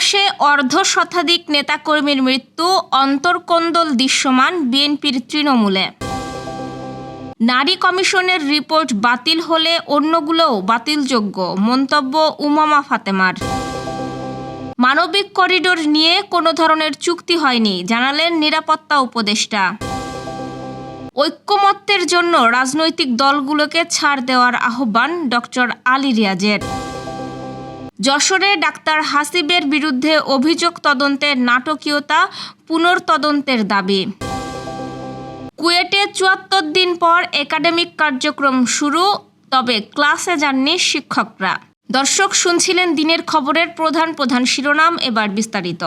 মাসে অর্ধ শতাধিক নেতাকর্মীর মৃত্যু অন্তর্কন্দল দৃশ্যমান বিএনপির তৃণমূলে। নারী কমিশনের রিপোর্ট বাতিল হলে অন্যগুলোও বাতিলযোগ্য, মন্তব্য উমামা ফাতেমার। মানবিক করিডোর নিয়ে কোনো ধরনের চুক্তি হয়নি, জানালেন নিরাপত্তা উপদেষ্টা। ঐক্যমত্যের জন্য রাজনৈতিক দলগুলোকে ছাড় দেওয়ার আহ্বান ডক্টর আলী রিয়াজের। যশোরে ডাক্তার হাসিবের বিরুদ্ধে অভিযোগ তদন্তের নাটকীয়তা পুনর্তদন্তের দাবি। কুয়েটে চুয়াত্তর দিন পর একাডেমিক কার্যক্রম শুরু, তবে ক্লাসে যাননি শিক্ষকরা। দর্শক শুনছিলেন দিনের খবরের প্রধান প্রধান শিরোনাম এবার বিস্তারিত।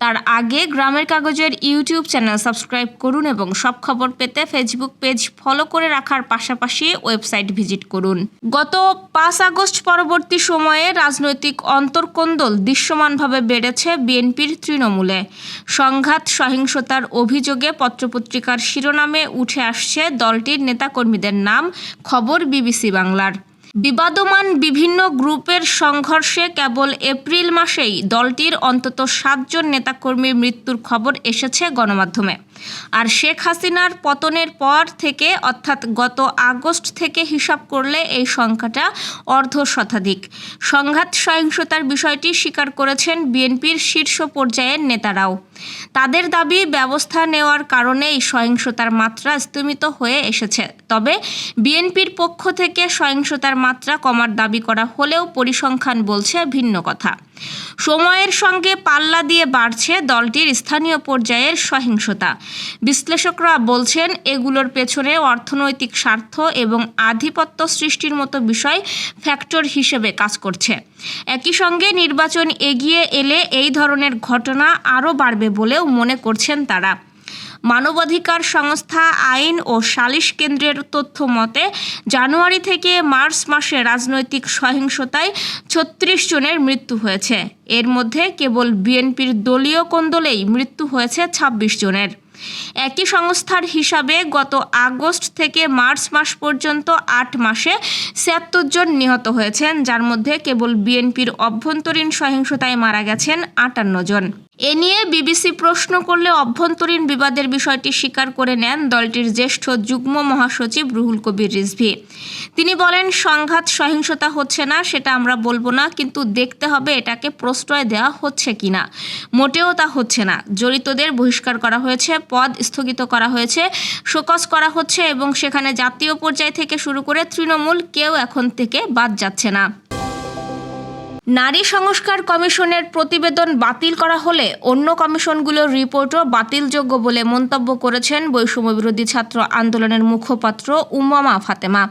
তার আগে গ্রামের কাগজের ইউটিউব চ্যানেল সাবস্ক্রাইব করুন এবং সব খবর পেতে ফেসবুক পেজ ফলো করে রাখার পাশাপাশি ওয়েবসাইট ভিজিট করুন। গত পাঁচ আগস্ট পরবর্তী সময়ে রাজনৈতিক অন্তর্কন্দল দৃশ্যমানভাবে বেড়েছে বিএনপির তৃণমূলে। সংঘাত, সহিংসতার অভিযোগে পত্রপত্রিকার শিরোনামে উঠে আসছে দলটির নেতাকর্মীদের নাম, খবর বিবিসি বাংলার। বিবাদমান বিভিন্ন গ্রুপের সংঘর্ষে কেবল এপ্রিল মাসেই দলটির অন্তত সাতজন নেতাকর্মীর মৃত্যুর খবর এসেছে গণমাধ্যমে। আর শেখ হাসিনার পতনের পর থেকে, অর্থাৎ গত আগস্ট থেকে হিসাব করলে এই সংখ্যাটা অর্ধ শতাধিক সংঘাত সহিংসতার বিষয়টি স্বীকার করেছেন বিএনপির শীর্ষ পর্যায়ের নেতারাও। তাদের দাবি, ব্যবস্থা নেওয়ার কারণে এই সহিংসতার মাত্রা স্তীমিত হয়ে এসেছে। তবে বিএনপির পক্ষ থেকে সহিংসতার মাত্রা কমার দাবি করা হলেও পরিসংখ্যান বলছে ভিন্ন কথা। সময়ের সঙ্গে পাল্লা দিয়ে বাড়ছে দলটির স্থানীয় পর্যায়ের সহিংসতা। বিশ্লেষকরা বলছেন, এগুলোর পেছনে অর্থনৈতিক স্বার্থ এবং আধিপত্য সৃষ্টির মতো বিষয় ফ্যাক্টর হিসেবে কাজ করছে। একই সঙ্গে নির্বাচন এগিয়ে এলে এই ধরনের ঘটনা আরও বাড়বে বলেও মনে করছেন তারা। মানবাধিকার সংস্থা আইন ও সালিশ কেন্দ্রের তথ্য মতে, জানুয়ারি থেকে মার্চ মাসে রাজনৈতিক সহিংসতায় ছত্রিশ জনের মৃত্যু হয়েছে। এর মধ্যে কেবল বিএনপির দলীয় কোন্দলেই মৃত্যু হয়েছে ছাব্বিশ জনের। একই সংস্থার হিসাবে গত আগস্ট থেকে মার্চ মাস পর্যন্ত আট মাসে ছিয়াত্তর জন নিহত হয়েছেন, যার মধ্যে কেবল বিএনপির অভ্যন্তরীণ সহিংসতায় মারা গেছেন আটান্ন জন। এ নিয়ে বিবিসি প্রশ্ন করলে অভ্যন্তরীণ বিবাদের বিষয়টি স্বীকার করে নেন দলটির জ্যেষ্ঠ যুগ্ম মহাসচিব রুহুল কবির রিজভি। তিনি বলেন, সংঘাত, সহিংসতা হচ্ছে না, সেটা আমরা বলব না, কিন্তু দেখতে হবে এটাকে প্রশ্রয় দেওয়া হচ্ছে কিনা। মোটেও তা হচ্ছে না। জড়িতদের বহিষ্কার করা হয়েছে, পদ স্থগিত করা হয়েছে, শোকজ করা হচ্ছে এবং সেখানে জাতীয় পর্যায় থেকে শুরু করে তৃণমূল কেউ এখন থেকে বাদ যাচ্ছে না। নারী সংস্কার কমিশনের প্রতিবেদন বাতিল করা হলে অন্য কমিশনগুলোর রিপোর্টও বাতিলযোগ্য বলে মন্তব্য করেছেন বৈষম্যবিরোধী ছাত্র আন্দোলনের মুখপাত্র উমামা ফাতেমা।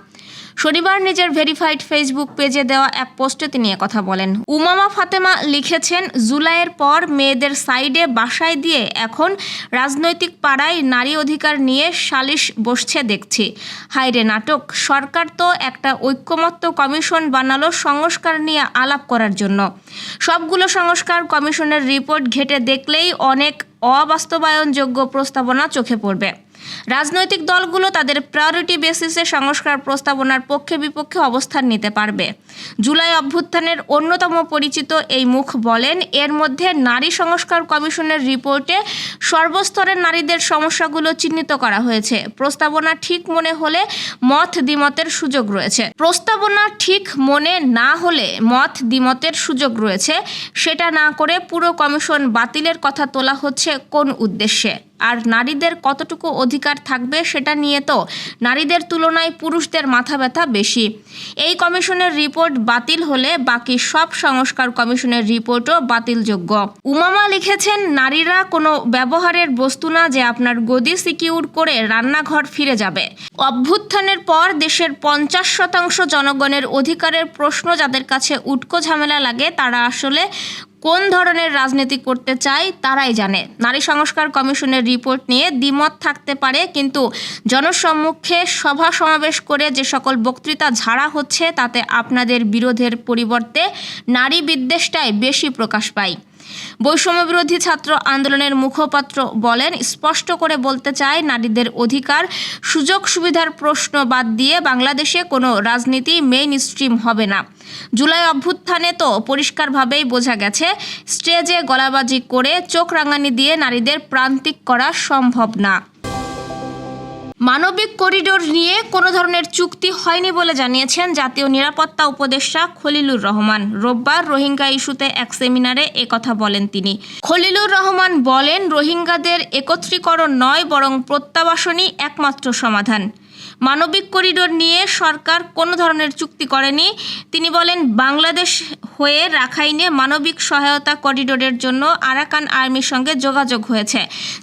শনিবার নিজের ভেরিফাইড ফেসবুক পেজে দেওয়া এক পোস্টে তিনি কথা বলেন। উমামা ফাতেমা লিখেছেন, জুলাইয়ের পর মেয়েদের সাইডে বাসায় দিয়ে এখন রাজনৈতিক পাড়ায় নারী অধিকার নিয়ে সালিশ বসছে দেখছি। হাইরে নাটক, সরকার তো একটা ঐক্যমত্য কমিশন বানালো সংস্কার নিয়ে আলাপ করার জন্য। সবগুলো সংস্কার কমিশনের রিপোর্ট ঘেটে দেখলেই অনেক অবাস্তবায়নযোগ্য প্রস্তাবনা চোখে পড়বে। রাজনৈতিক দলগুলো তাদের প্রায়োরিটি বেসিসে সংস্কার প্রস্তাবনার পক্ষে বিপক্ষে অবস্থান নিতে পারবে। জুলাই অভ্যুত্থানের অন্যতম পরিচিত এই মুখ বলেন, এর মধ্যে নারী সংস্কার কমিশনের রিপোর্টে সর্বস্তরের নারীদের সমস্যাগুলো চিহ্নিত করা হয়েছে। প্রস্তাবনা ঠিক মনে হলে মত দ্বিমতের সুযোগ রয়েছে। প্রস্তাবনা ঠিক মনে না হলে মত দ্বিমতের সুযোগ রয়েছে। সেটা না করে পুরো কমিশন বাতিলের কথা তোলা হচ্ছে কোন উদ্দেশ্যে? আর নারীদের কতটুকু অধিকার থাকবে সেটা নিয়ে তো নারীদের তুলনায় পুরুষদের মাথা ব্যথা বেশি। এই কমিশনের রিপোর্ট বাতিল হলে বাকি সব সংস্কার কমিশনের রিপোর্টও বাতিলযোগ্য। উমামা লিখেছেন, নারীরা কোনো ব্যবহারের বস্তু না যে আপনার গদি সিকিউর করে রান্নাঘর ফিরে যাবে। অভ্যুত্থানের পর দেশের পঞ্চাশ শতাংশ জনগণের অধিকারের প্রশ্ন যাদের কাছে উটকো ঝামেলা লাগে, তারা আসলে কোন ধরনের রাজনীতি করতে চায় তারাই জানে। নারী সংস্কার কমিশনের রিপোর্ট নিয়ে দ্বিমত থাকতে পারে, কিন্তু জনসম্মুখে সভা সমাবেশ করে যে সকল বক্তৃতা ঝাড়া হচ্ছে, তাতে আপনাদের বিরোধের পরিবর্তে নারী বিদ্বেষটাই বেশি প্রকাশ পায়। বৈষম্য বিরোধী ছাত্র আন্দোলনের মুখপাত্র বলেন, স্পষ্ট করে বলতে চায়, নারীদের অধিকার, সুযোগ সুবিধার প্রশ্ন বাদ দিয়ে বাংলাদেশে কোনো রাজনীতি মেইন স্ট্রিম হবে না। জুলাই অভ্যুত্থানে তো পরিষ্কারভাবেই বোঝা গেছে, স্টেজে গলাবাজি করে চোখ রাঙানি দিয়ে নারীদের প্রান্তিক করা সম্ভব না। মানবিক করিডোর নিয়ে কোনো ধরনের চুক্তি হয়নি বলে জানিয়েছেন জাতীয় নিরাপত্তা উপদেষ্টা খলিলুর রহমান। রোববার রোহিঙ্গা ইস্যুতে এক সেমিনারে একথা বলেন তিনি। খলিলুর রহমান বলেন, রোহিঙ্গাদের একত্রীকরণ নয়, বরং প্রত্যাবাসনই একমাত্র সমাধান। মানবিক করিডোর নিয়ে সরকার কোনো ধরনের চুক্তি করেনি। তিনি বলেন, বাংলাদেশ হয়ে রাখাইনে মানবিক সহায়তা করিডোরের জন্য আরাকান আর্মির সঙ্গে যোগাযোগ হয়েছে।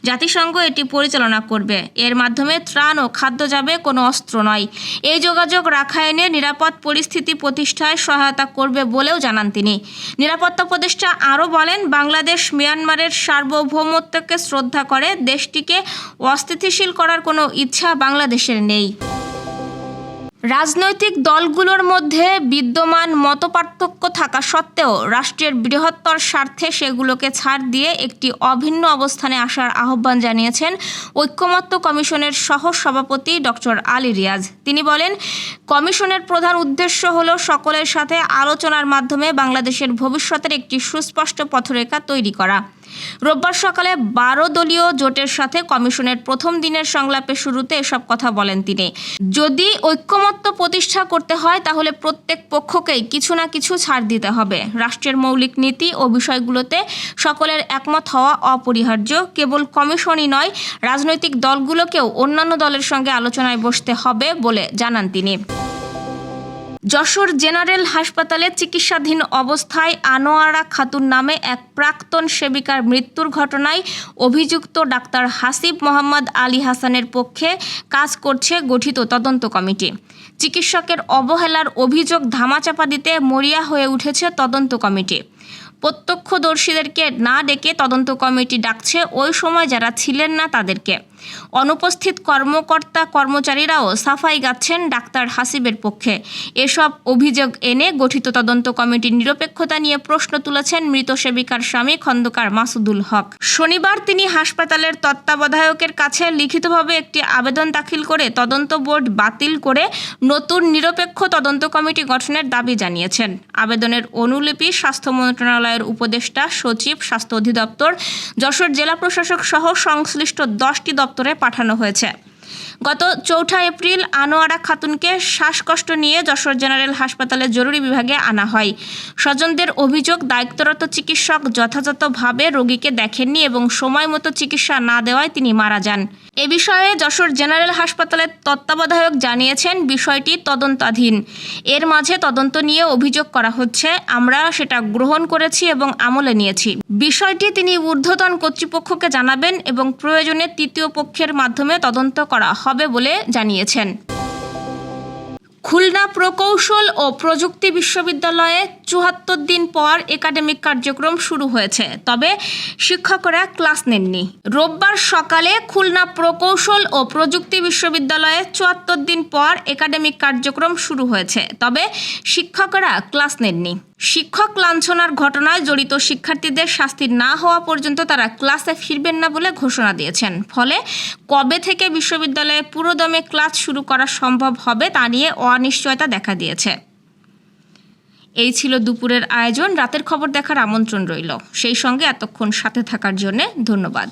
জাতিসংঘ এটি পরিচালনা করবে। এর মাধ্যমে ত্রাণ ও খাদ্য যাবে, কোনো অস্ত্র নয়। এই যোগাযোগ রাখাইনে নিরাপদ পরিস্থিতি প্রতিষ্ঠায় সহায়তা করবে বলেও জানান তিনি। নিরাপত্তা উপদেষ্টা আরও বলেন, বাংলাদেশ মিয়ানমারের সার্বভৌমত্বকে শ্রদ্ধা করে দেশটিকে অস্থিতিশীল করার কোনো ইচ্ছা বাংলাদেশের নেই। রাজনৈতিক দলগুলোর মধ্যে বিদ্যমান মতপার্থক্য থাকা সত্ত্বেও রাষ্ট্রের বৃহত্তর স্বার্থে সেগুলোকে ছাড় দিয়ে একটি অভিন্ন অবস্থানে আসার আহ্বান জানিয়েছেন ঐক্যমত্য কমিশনের সহ সভাপতি ডক্টর আলী রিয়াজ। তিনি বলেন, কমিশনের প্রধান উদ্দেশ্য হল সকলের সাথে আলোচনার মাধ্যমে বাংলাদেশের ভবিষ্যতের একটি সুস্পষ্ট পথরেখা তৈরি করা। রোববার সকালে বারো দলীয় জোটের সাথে কমিশনের প্রথম দিনের সংলাপের শুরুতে এসব কথা বলেন তিনি। যদি ঐক্যমত্য প্রতিষ্ঠা করতে হয়, তাহলে প্রত্যেক পক্ষকেই কিছু না কিছু ছাড় দিতে হবে। রাষ্ট্রের মৌলিক নীতি ও বিষয়গুলোতে সকলের একমত হওয়া অপরিহার্য। কেবল কমিশনই নয়, রাজনৈতিক দলগুলোকেও অন্যান্য দলের সঙ্গে আলোচনায় বসতে হবে বলে জানান তিনি। যশোর জেনারেল হাসপাতালে চিকিৎসাধীন অবস্থায় আনোয়ারা খাতুন নামে এক প্রাক্তন সেবিকার মৃত্যুর ঘটনায় অভিযুক্ত ডাক্তার হাসিব মোহাম্মদ আলী হাসানের পক্ষে কাজ করছে গঠিত তদন্ত কমিটি। চিকিৎসকের অবহেলার অভিযোগ ধামাচাপা দিতে মরিয়া হয়ে উঠেছে তদন্ত কমিটি। প্রত্যক্ষদর্শীদেরকে না ডেকে তদন্ত কমিটি ডাকছে, ওই সময় যারা ছিলেন না তাদেরকে। অনুপস্থিত কর্মকর্তা কর্মচারীরাও সাফাই গাচ্ছেন ডাক্তার হাসিবের পক্ষে। এসব অভিযোগ এনে গঠিত তদন্ত কমিটির নিরপেক্ষতা নিয়ে প্রশ্ন তুলেছেন মৃত সেবিকার স্বামী খন্দকার মাসুদুল হক। শনিবার তিনি হাসপাতালের তত্ত্বাবধায়কের কাছে লিখিতভাবে একটি আবেদন দাখিল করে তদন্ত বোর্ড বাতিল করে নতুন নিরপেক্ষ তদন্ত কমিটি গঠনের দাবি জানিয়েছেন। আবেদনের অনুলিপি স্বাস্থ্য মন্ত্রণালয়ের উপদেষ্টা, সচিব, স্বাস্থ্য অধিদপ্তর, যশোর জেলা প্রশাসক সহ সংশ্লিষ্ট দশটি দপ্তরে পাঠানো হয়েছে। গত চৌঠা এপ্রিল আনোয়ারা খাতুনকে শ্বাসকষ্ট নিয়ে যশোর জেনারেল হাসপাতালে জরুরি বিভাগে আনা হয়। স্বজনদের অভিযোগ, দায়িত্বরত চিকিৎসক যথাযথভাবে রোগীকে দেখেননি এবং সময় মতো চিকিৎসা না দেওয়ায় তিনি মারা যান। এ বিষয়ে যশোর জেনারেল হাসপাতালের তত্ত্বাবধায়ক জানিয়েছেন, বিষয়টি তদন্তাধীন। এর মাঝে তদন্ত নিয়ে অভিযোগ করা হচ্ছে, আমরা সেটা গ্রহণ করেছি এবং আমলে নিয়েছি। বিষয়টি তিনি ঊর্ধ্বতন কর্তৃপক্ষকে জানাবেন এবং প্রয়োজনে তৃতীয় পক্ষের মাধ্যমে তদন্ত করা হবে বলে জানিয়েছেন। খুলনা প্রকৌশল ও প্রযুক্তি বিশ্ববিদ্যালয়ে চুয়াত্তর দিন পর একাডেমিক কার্যক্রম শুরু হয়েছে। তবে শিক্ষকরা ক্লাস নেননি। রোববার সকালে খুলনা প্রকৌশল ও প্রযুক্তি বিশ্ববিদ্যালয়ে চুয়াত্তর দিন পর একাডেমিক কার্যক্রম শুরু হয়েছে। তবে শিক্ষকরা ক্লাস নেননি। শিক্ষক লাঞ্ছনার ঘটনায় জড়িত শিক্ষার্থীদের শাস্তি না হওয়া পর্যন্ত তারা ক্লাসে ফিরবেন না বলে ঘোষণা দিয়েছেন। ফলে কবে থেকে বিশ্ববিদ্যালয়ে পুরোদমে ক্লাস শুরু করা সম্ভব হবে তা নিয়ে অনিশ্চয়তা দেখা দিয়েছে। এই ছিল দুপুরের আয়োজন। রাতের খবর দেখার আমন্ত্রণ রইল। সেই সঙ্গে এতক্ষণ সাথে থাকার জন্যে ধন্যবাদ।